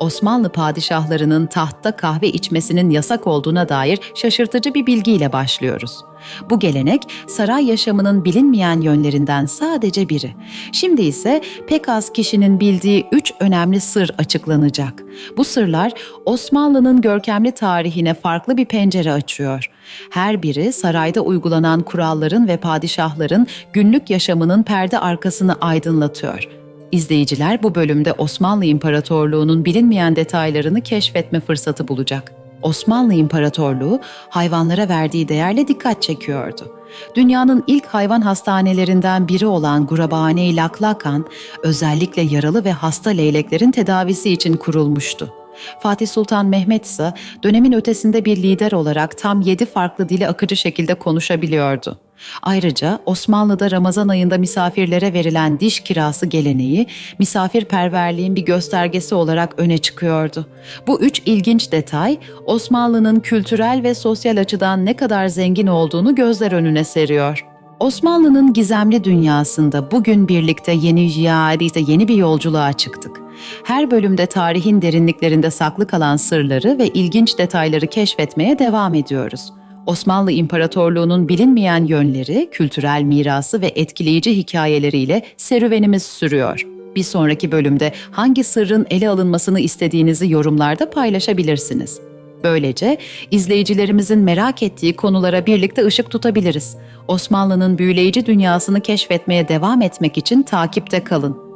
Osmanlı padişahlarının tahtta kahve içmesinin yasak olduğuna dair şaşırtıcı bir bilgiyle başlıyoruz. Bu gelenek saray yaşamının bilinmeyen yönlerinden sadece biri. Şimdi ise pek az kişinin bildiği üç önemli sır açıklanacak. Bu sırlar Osmanlı'nın görkemli tarihine farklı bir pencere açıyor. Her biri sarayda uygulanan kuralların ve padişahların günlük yaşamının perde arkasını aydınlatıyor. İzleyiciler bu bölümde Osmanlı İmparatorluğu'nun bilinmeyen detaylarını keşfetme fırsatı bulacak. Osmanlı İmparatorluğu hayvanlara verdiği değerle dikkat çekiyordu. Dünyanın ilk hayvan hastanelerinden biri olan Gurabane-i Laklakan özellikle yaralı ve hasta leyleklerin tedavisi için kurulmuştu. Fatih Sultan Mehmet ise dönemin ötesinde bir lider olarak tam yedi farklı dili akıcı şekilde konuşabiliyordu. Ayrıca Osmanlı'da Ramazan ayında misafirlere verilen diş kirası geleneği misafirperverliğin bir göstergesi olarak öne çıkıyordu. Bu üç ilginç detay Osmanlı'nın kültürel ve sosyal açıdan ne kadar zengin olduğunu gözler önüne seriyor. Osmanlı'nın gizemli dünyasında bugün birlikte yeni yadise yeni bir yolculuğa çıktık. Her bölümde tarihin derinliklerinde saklı kalan sırları ve ilginç detayları keşfetmeye devam ediyoruz. Osmanlı İmparatorluğu'nun bilinmeyen yönleri, kültürel mirası ve etkileyici hikayeleriyle serüvenimiz sürüyor. Bir sonraki bölümde hangi sırrın ele alınmasını istediğinizi yorumlarda paylaşabilirsiniz. Böylece izleyicilerimizin merak ettiği konulara birlikte ışık tutabiliriz. Osmanlı'nın büyüleyici dünyasını keşfetmeye devam etmek için takipte kalın.